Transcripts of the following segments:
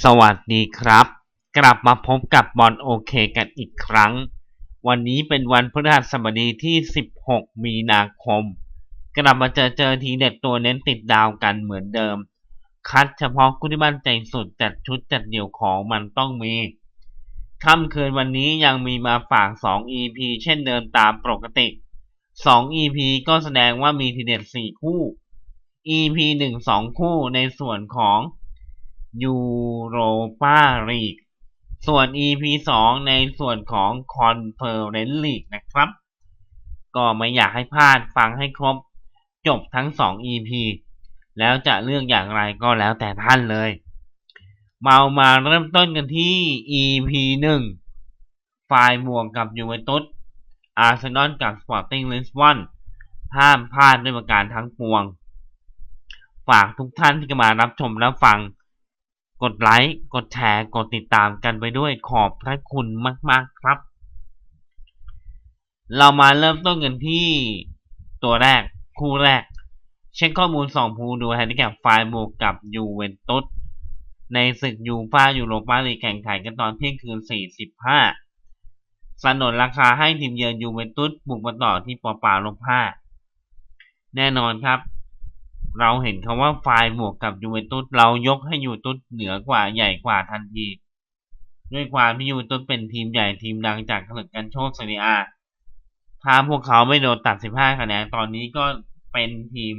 สวัสดีครับ กลับมาพบกับบอลโอเคกันอีกครั้ง วันนี้เป็นวันพฤหัสบดีที่ 16 มีนาคม กลับมาเจอเจอทีเด็ดตัวเน้นติดดาวกันเหมือนเดิม คัดเฉพาะคู่ที่มั่นใจสุดจัดชุดจัดเดี่ยวของมันต้องมีค่ำคืนวันนี้ยังมีมาฝาก 2 EP เช่นเดิมตามปกติ 2 EP ก็แสดงว่ามีทีเด็ด 4 คู่ EP 1 2 คู่ในส่วนของ ยูโรปาลีก ส่วน EP 2 ในส่วนของคอนเฟอเรนซ์ลีกนะครับ ก็ไม่อยากให้พลาดฟังให้ครบจบทั้ง 2 EP แล้วจะเลือกอย่างไรก็แล้วแต่ท่านเลยเมามาเริ่มต้นกันที่ EP 1 ฝ่ายบวกกับยูเวนตุส อาร์เซนอลกับสปอร์ติ้งลิสบอนห้ามพลาดด้วยประการทั้งปวง ฝากทุกท่านที่จะมารับชมรับฟัง กดไลค์กดแชร์กดติดตามกันไปด้วยขอบพระคุณมาก ๆครับ เรามาเริ่มต้นกันที่ตัวแรกคู่แรก เช็คข้อมูลสองภูดูแฮนดิแคปไฟล์บวกกับยูเวนตุสในศึกยูฟ่ายูโรปาลีกแข่งขันกันตอนเที่ยงคืน 45 สนนราคาให้ทีมเยือนยูเวนตุสบุกมาต่อที่ปอปาลบ5แน่นอนครับ เราเห็นคำว่าไฟล์บวกกับยูเวนตุสเรายกให้ยูเวนตุสเหนือกว่าใหญ่กว่าทันที ด้วยความที่ยูเวนตุสเป็นทีมใหญ่ทีมดังจากศึกกันโชคเซเรียถ้าพวกเขาไม่โดนตัด 15 คะแนนตอนนี้ก็เป็นทีม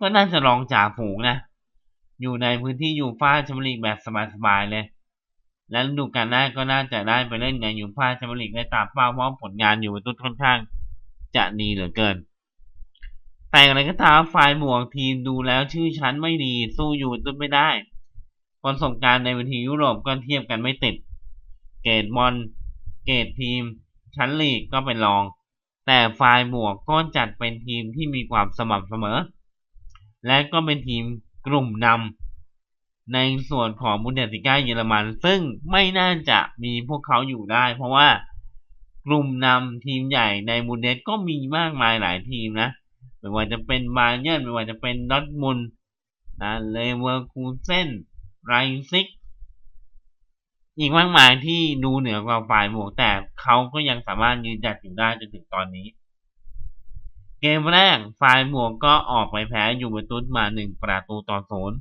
ก็น่าจะรองจ่าฝูงนะ อยู่ในพื้นที่ยูฟ่าแชมเปี้ยนลีกแบบสบายๆเลย และฤดูกาลหน้าก็น่าจะได้ไปเล่นในยูฟ่าแชมเปี้ยนลีกได้ตามเป้าเพราะผลงานอยู่ตุ้ค่อนข้าง จะดีเหลือเกิน แต่อะไรก็ตามฝ่ายหมวกทีมดูแล้วชื่อชั้นไม่ดีสู้อยู่ตุ้ไม่ได้ประสบการณ์ในเวทียุโรปก็เทียบกันไม่ติด เกรดบอลเกรดทีม ชั้นลีกก็เป็นรอง แต่ฝ่ายหมวกก็จัดเป็นทีมที่มีความสม่ำเสมอ และก็เป็นทีมกลุ่มนำในส่วนของบุนเดสติก้าเยอรมัน ซึ่งไม่น่าจะมีพวกเขาอยู่ได้ เพราะว่ากลุ่มนำทีมใหญ่ในบุนเดสก็มีมากมายหลายทีมนะ ไม่ว่าจะเป็นบาเยิร์นไม่ว่าจะเป็นดอทมุนนะเลเวอร์คูเซนไรซิกอีกมากมายที่ดูเหนือกว่าฝ่ายหมวกแต่เขาก็ยังสามารถยืนจัดอยู่ได้จนถึงตอนนี้ เกมแรกฝ่ายหมวกก็ออกไปแพ้ยูเวนตุสมาหนึ่งประตูต่อศูนย์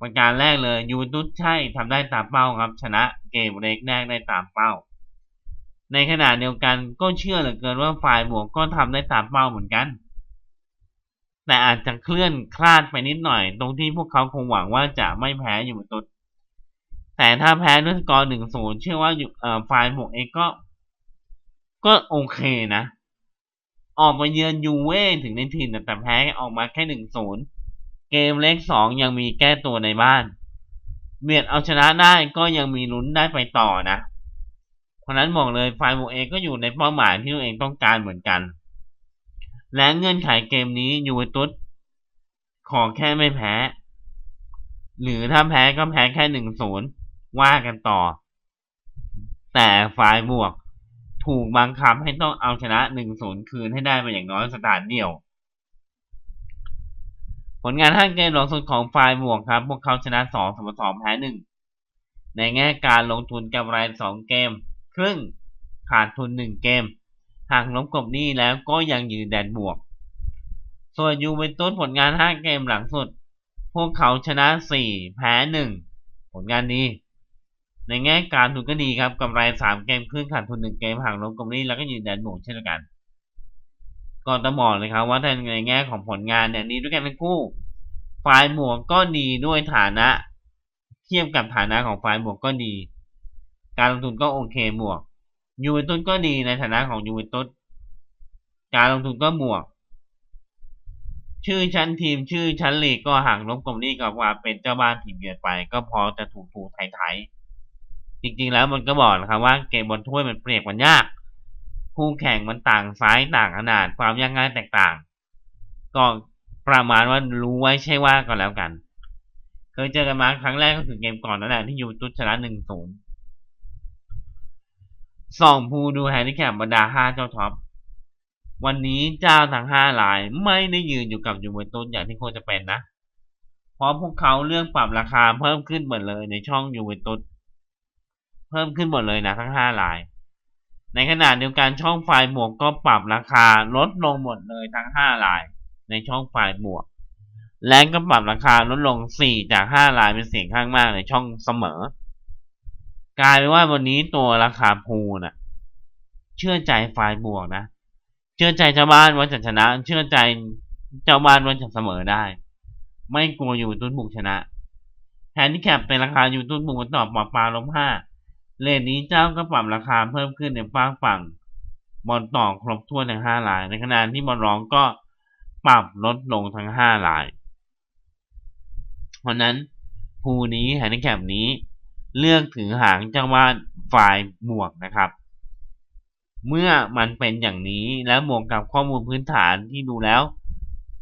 ประการแรกเลยยูเวนตุสใช่ทำได้ตามเป้าครับ ชนะเกมเล็กแรกได้ตามเป้า ในขณะเดียวกันก็เชื่อเหลือเกินว่าฝ่ายหมวกก็ทำได้ตามเป้าเหมือนกัน แต่อาจจะเคลื่อนคลาดไปนิดหน่อย ตรงที่พวกเขาคงหวังว่าจะไม่แพ้อยูเวนตุสแต่ถ้าแพ้ด้วยสกอร์หนึ่งศูนย์เชื่อว่าฝ่ายหมวกเองก็ ก็โอเคนะ ออกมาเยือนยูเว่ถึงในถิ่นแต่แพ้ออกมาแค่หนึ่งศูนย์เกมเล็กสองยังมีแก้ตัวในบ้านเบียดเอาชนะได้ก็ยังมีลุ้นได้ไปต่อนะ เพราะนั้นบอกเลยไฟโมเองก็อยู่ในเป้าหมายที่ตัวเองต้องการเหมือนกัน และเงื่อนไขเกมนี้ยูเวนตุสขอแค่ไม่แพ้ หรือถ้าแพ้ก็แพ้แค่หนึ่งศูนย์ว่ากันต่อ แต่ฝ่ายบวกถูกบังคับให้ต้องเอาชนะหนึ่งศูนย์คืนให้ได้ไปอย่างน้อยสถานเดียว ผลงานห้าเกมหลังสุดของฝ่ายบวกครับ พวกเขาชนะสองเสมอสองแพ้หนึ่งในแง่การลงทุนกำไรสองเกม ครึ่งขาดทุนหนึ่งเกม หากลบกบนี้แล้วก็ยังยืนแดนบวก ส่วนยูเวนตุสผลงานห้าเกมหลังสุด พวกเขาชนะสี่แพ้หนึ่งผลงานดีในแง่การทุนก็ดีครับกำไรสามเกมครึ่งขาดทุนหนึ่งเกมห่างลบกำไรแล้วก็ยืนแดนบวกเช่นกันก่อนจะบอกเลยครับว่าในแง่ของผลงานเนี่ยดีด้วยกันทั้งคู่ฝ่ายบวกก็ดีด้วยฐานะ เทียบกับฐานะของฝ่ายบวกก็ดี การลงทุนก็โอเคบวก ยูเวนตุสก็ดีในฐานะของยูเวนตุสการลงทุนก็บวก ชื่อชั้นทีมชื่อชั้นลีกก็ห่างลบกลมนี่กับว่าเป็นเจ้าบ้านทีมเยือนไป ก็พอจะถูกถูกไทยๆจริงๆแล้วมันก็บอกนะครับว่าเกมบอลถ้วยมันเปรียบมันยาก คู่แข่งมันต่างไซส์ต่างขนาดความยากง่ายแตกต่าง ก็ประมาณว่ารู้ไว้ใช่ว่าก็แล้วกัน เคยเจอกันมาครั้งแรกก็คือเกมก่อนนั่นแหละที่ยูตุชนะหนึ่งศูนย์ สองผู้ดูแฮนดิแคปบรรดาห้าเจ้าท็อป วันนี้เจ้าทั้งห้าลายไม่ได้ยืนอยู่กับยูเวนตุสอย่างที่ควรจะเป็นนะ เพราะพวกเขาเลือกปรับราคาเพิ่มขึ้นหมดเลยในช่องยูเวนตุสเพิ่มขึ้นหมดเลยนะทั้งห้าราย ในขณะเดียวกันช่องไฟบวกก็ปรับราคาลดลงหมดเลยทั้งห้าราย ในช่องไฟบวก และก็ปรับราคาลดลงสี่จากห้ารายเป็นเสียงข้างมากในช่องเสมอ กลายเป็นว่าวันนี้ตัวราคาพูน่ะ เชื่อใจไฟบวกนะ เชื่อใจเจ้าบ้านว่าจะชนะ เชื่อใจเจ้าบ้านว่าจะเสมอได้ ไม่กลัวอยู่ตุ้นบุกชนะแฮนดิแคปเป็นราคาอยู่ตุ้นบุกมาต่อปรับปลาลบห้าเลนนี้เจ้าก็ปรับราคาเพิ่มขึ้นในฝั่งฝั่งบอลต่อครบถ้วนทั้งห้าราย ในขณะที่บอลร้องก็ปรับลดลงทั้งห้าราย เพราะนั้นภูนี้แฮนดิแคปนี้ เลือกถือหางเจ้าบ้านฝ่ายบวกนะครับ เมื่อมันเป็นอย่างนี้แล้วบวกกับข้อมูลพื้นฐานที่ดูแล้ว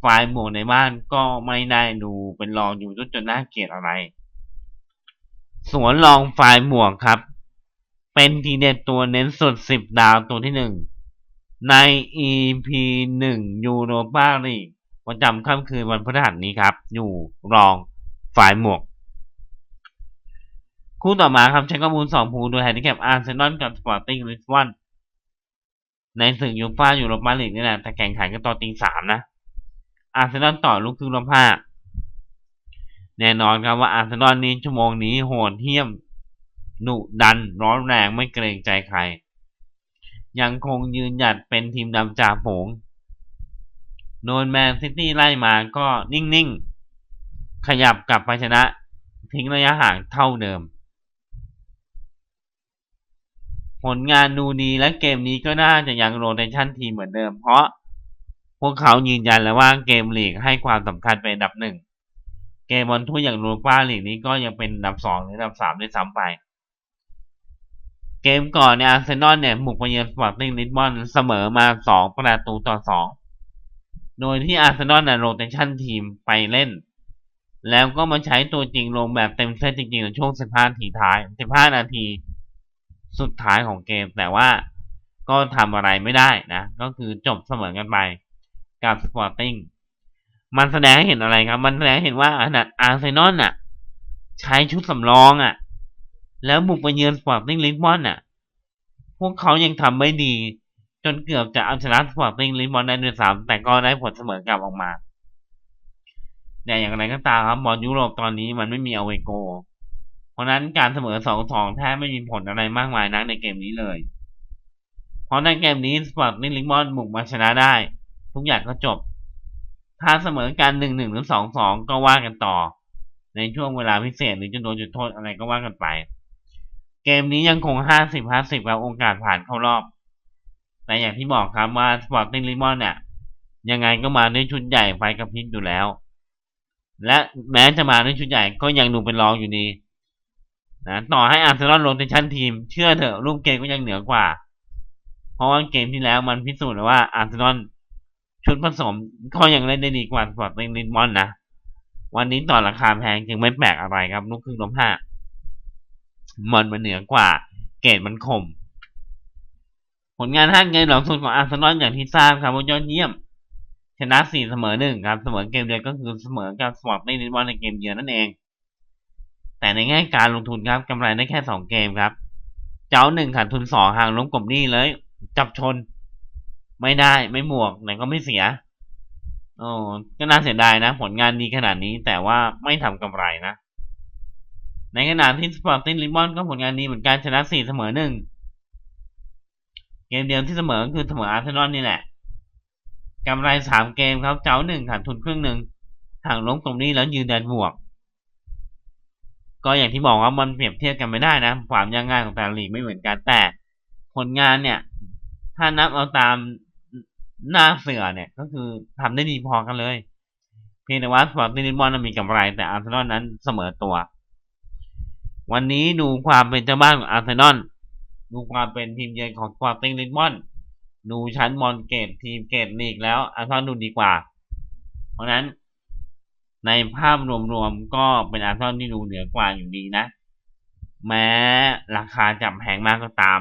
ฝ่ายบวกในบ้านก็ไม่ได้ดูเป็นรองอยู่จนจนน่าเกลียดอะไร สวนรองฝ่ายบวกครับ เป็นทีเด็ดตัวเน้นสุดสิบดาวตัวที่หนึ่งใน EP หนึ่งยูโรปาลีกประจำค่ำคืนวันพฤหัสนี้ครับ อยู่รองฝ่ายหมวก คู่ต่อมาครับใช้ข้อมูลสองภูโดยแฮนดิแคปอาร์เซนอลกับสปอร์ติ้งลิสบอนในศึกยูฟ่ายูโรปาลีกนี่แหละแต่แข่งขันกันต่อตีสามนะ อาร์เซนอลต่อลูกครึ่งลบห้าแน่นอนครับว่าอาร์เซนอลนี้ชั่วโมงนี้โหดเหี้ยมหนุดันร้อนแรงไม่เกรงใจใคร ยังคงยืนหยัดเป็นทีมดำจ่าฝูงโดนแมนซิตี้ไล่มาก็นิ่งๆ ขยับกลับไปชนะ ทิ้งระยะห่างเท่าเดิม ผลงานดูดีและเกมนี้ก็น่าจะยังโรเตชันทีมเหมือนเดิม เพราะพวกเขายืนยันแล้วว่าเกมลีกให้ความสำคัญเป็นอันดับหนึ่ง เกมบอลถ้วยอย่างโรป้าลีกนี้ก็ยังเป็นอันดับสองหรืออันดับสามด้วยซ้ำไป เกมก่อนเนี่ยอาร์เซนอลเนี่ยบุกไปเยือนสปอร์ติ้งลิสบอนเสมอมาสองประตูต่อสองโดยที่อาร์เซนอลน่ะโรเตชันทีมไปเล่น แล้วก็มาใช้ตัวจริงลงแบบเต็มเซตจริงๆในช่วง 15 นาทีท้าย 15 นาที สุดท้ายของเกม แต่ว่าก็ทำอะไรไม่ได้นะ ก็คือจบเสมอกันไปกับสปอร์ติ้งมันแสดงให้เห็นอะไรครับ มันแสดงให้เห็นว่าอาร์เซนอลน่ะ ใช้ชุดสำรองอะ แล้วบุกไปเยือนสปอร์ติ้งลิสบอนอะ พวกเขายังทำไม่ดี จนเกือบจะเอาชนะสปอร์ติ้งลิสบอนได้ด้วยซ้ำแต่ก็ได้ผลเสมอกลับออกมาแต่อย่างไรก็ตามครับบอลยุโรปตอนนี้มันไม่มีอเวโก ราะนั้นการเสมอสองสองแทบไม่มีผลอะไรมากมายนักในเกมนี้เลย เพราะในเกมนี้สปอร์ติ้งลิสบอนบุกมาชนะได้ ทุกอย่างก็จบ ถ้าเสมอกันหนึ่งหนึ่งหรือสองสองก็ว่ากันต่อ ในช่วงเวลาพิเศษหรือจะโดนจุดโทษอะไรก็ว่ากันไป เกมนี้ยังคงห้าสิบห้าสิบกับโอกาสผ่านเข้ารอบ แต่อย่างที่บอกครับว่าสปอร์ติ้งลิสบอนเนี่ยยังไงก็มาด้วยชุดใหญ่ไฟกระพริบอยู่แล้ว และแม้จะมาด้วยชุดใหญ่ก็ยังดูเป็นรองอยู่ดี นะต่อให้อาร์เซนอลลงในชั้นทีม เชื่อเถอะรูปเกมก็ยังเหนือกว่า เพราะว่าเกมที่แล้วมันพิสูจน์แล้วว่าอาร์เซนอลชุดผสมก็ยังเล่นได้ดีกว่าสปอร์ติ้งลิสบอนนะวันนี้ต่อราคาแพงจึงไม่แปลกอะไรครับลูกครึ่งลบห้ามันมันเหนือกว่า เกรดมันคม ผลงานห้าเกมหลังสุดของอาร์เซนอลอย่างที่ทราบครับว่ายอดเยี่ยม ชนะสี่เสมอหนึ่งครับ เสมอเกมเดียวก็คือเสมอกับสปอร์ติ้งลิสบอนในเกมเยือนนั่นเอง แต่ในแง่การลงทุนครับกำไรได้แค่สองเกมครับ เจ้าหนึ่งขาดทุนสองห่างล้มกบหนี้เลย จับชน ไม่ได้ไม่หมวกไหนก็ไม่เสียโอ้ก็น่าเสียดายนะ ผลงานดีขนาดนี้แต่ว่าไม่ทำกำไรนะ ในขณะที่สปอร์ติ้งลิสบอนก็ผลงานดีเหมือนกันชนะสี่เสมอหนึ่งเกมเดียวที่เสมอคือเสมออาร์เซนอลนี่แหละกำไรสามเกมครับ เจ้าหนึ่งขาดทุนครึ่งหนึ่งห่างล้มตรงนี้แล้วยืนแดนบวก ก็อย่างที่บอกว่ามันเปรียบเทียบกันไม่ได้นะ ความยากง่ายของแต่ละลีกไม่เหมือนกันแต่ผลงานเนี่ย ถ้านับเอาตามหน้าเสือเนี่ย ก็คือทำได้ดีพอกันเลย เพียงแต่ว่าสปอร์ติ้งลิสบอนมีกำไร แต่อาร์เซนอลนั้นเสมอตัว วันนี้ดูความเป็นเจ้าบ้านของอาร์เซนอลดูความเป็นทีมเยือนของสปอร์ติ้งลิสบอนดูชั้นมอนเกตทีมเกตลีกแล้วอาร์เซนอลดูดีกว่า เพราะนั้น ในภาพรวมๆก็เป็นอาร์เซนอลที่ดูเหนือกว่าอยู่ดีนะ แม้ราคาจับแพงมากก็ตาม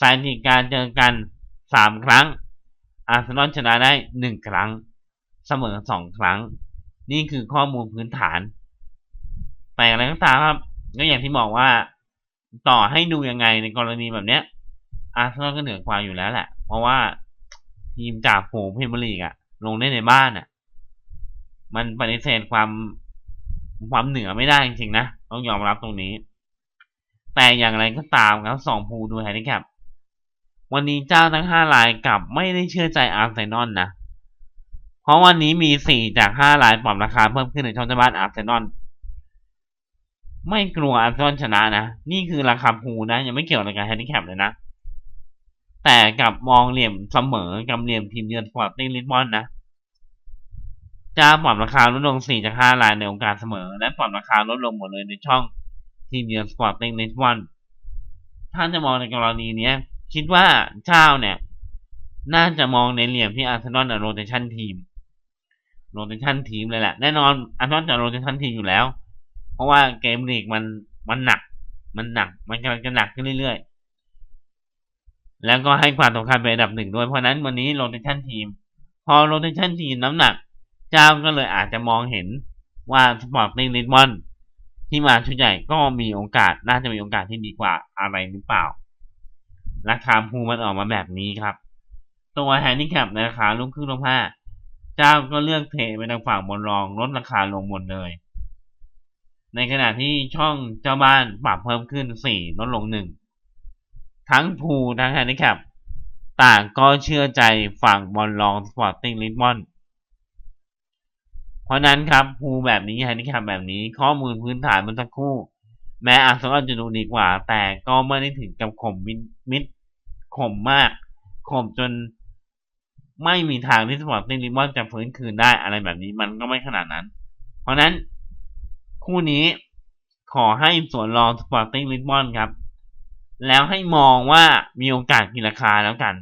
สถิติการเจอกันสามครั้ง อาร์เซนอลชนะได้หนึ่งครั้ง เสมอสองครั้ง นี่คือข้อมูลพื้นฐาน แต่อะไรก็ตามครับก็อย่างที่บอกว่าต่อให้ดูยังไงในกรณีแบบเนี้ย อาร์เซนอลก็เหนือกว่าอยู่แล้วแหละ เพราะว่าทีมจากฝูงพรีเมียร์ลีกอะลงได้ในบ้านอะ มันปฏิเสธความความเหนือไม่ได้จริงๆนะ ต้องยอมรับตรงนี้ แต่อย่างไรก็ตามครับสองภูดูแฮนดิแคปวันนี้เจ้าทั้งห้ารายกลับไม่ได้เชื่อใจอาร์เซนอลนะ เพราะวันนี้มีสี่จากห้ารายปรับราคาเพิ่มขึ้นในช่องจบ้านอาร์เซนอลไม่กลัวอาร์เซนอลชนะนะ นี่คือราคาภูนะ ยังไม่เกี่ยวกับการแฮนดิแคปเลยนะ แต่กลับมองเหลี่ยมเสมอกับเหลี่ยมทีมเยือนสปอร์ติ้งลิสบอนนะ จะปรับราคาลดลง4จาก5รายในโอกาสเสมอ และปรับราคาลดลงหมดเลยในช่องทีมเยือนสปอร์ติ้งลิสบอนถ้าจะมองในกรณีนี้คิดว่าเจ้าเนี่ย น่าจะมองในเหลี่ยมที่อาร์เซนอลโรเตชันทีมโรเตชันทีมเลยแหละ แน่นอนอาร์เซนอลจะโรเตชันทีมอยู่แล้ว เพราะว่าเกมลีกมันมันหนัก มันหนัก มันกำลังจะหนักขึ้นเรื่อยๆ แล้วก็ให้ความสำคัญเป็นอันดับหนึ่งด้วย เพราะนั้นวันนี้โรเตชันทีม พอโรเตชันทีมน้ำหนัก เจ้าก็เลยอาจจะมองเห็นว่าสปอร์ตติ้งลิสบอนที่มาชุดใหญ่ก็มีโอกาสน่าจะมีโอกาสที่ดีกว่าอะไรหรือเปล่า ราคาภูมันออกมาแบบนี้ครับ ตัวแฮนดิแคปในราคาลูกครึ่งลงห้าเจ้าก็เลือกเทไปทางฝั่งบนรองลดราคาลงหมดเลย ในขณะที่ช่องเจ้าบ้านปรับเพิ่มขึ้นสี่ลดลงหนึ่งทั้งภูทั้งแฮนดิแคปต่างก็เชื่อใจฝั่งบอลลองสปอร์ติ้งลิสบอน เพราะนั้นครับภูแบบนี้แฮนดิแคปแบบนี้ข้อมูลพื้นฐานมันสักครู่ แม้อาร์เซนอลจะดูดีกว่า แต่ก็ไม่ได้ถึงกับข่มมิดข่มมากข่มจนไม่มีทางที่สปอร์ตติ้งลิสบอนจะฟื้นคืนได้อะไรแบบนี้มันก็ไม่ขนาดนั้น เพราะนั้นคู่นี้ขอให้ส่วนรองสปอร์ติ้งลิสบอนครับ แล้วให้มองว่ามีโอกาสกี่ราคาแล้วกัน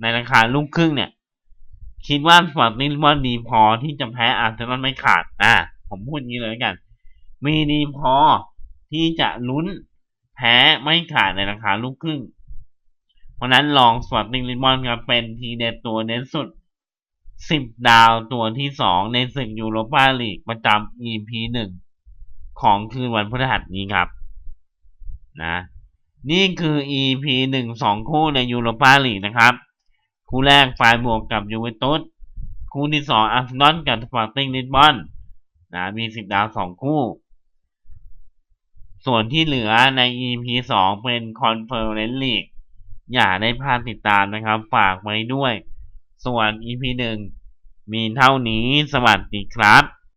ในราคาลูกครึ่งเนี่ย คิดว่าสปอร์ติ้งลิสบอนดีพอที่จะแพ้อาร์เซนอลไม่ขาด อ่า ผมพูดอย่างนี้เลยกัน มีดีพอที่จะลุ้นแพ้ไม่ขาดในราคาลูกครึ่ง เพราะนั้นลองสปอร์ติ้งลิสบอนครับเป็นทีเด็ดตัวเน้นสุด 10 ดาวตัวที่ 2 ในศึกยูโรปาลีกประจำ EP 1 ของคืนวันพฤหัสนี้ครับ นะ นี่คือ EP 1 2คู่ในยูโรปาลีกนะครับ คู่แรกไฟบวกกับยูเวนตุสคู่ที่สองอาร์เซนอลกับสปอร์ติ้งลิสบอนนะมีสิบดาวสองคู่ ส่วนที่เหลือใน EP 2เป็นคอนเฟอเรนซ์ลีกอย่าได้พลาดติดตามนะครับ ฝากไว้ด้วย ส่วน EP 1มีเท่านี้สวัสดีครับ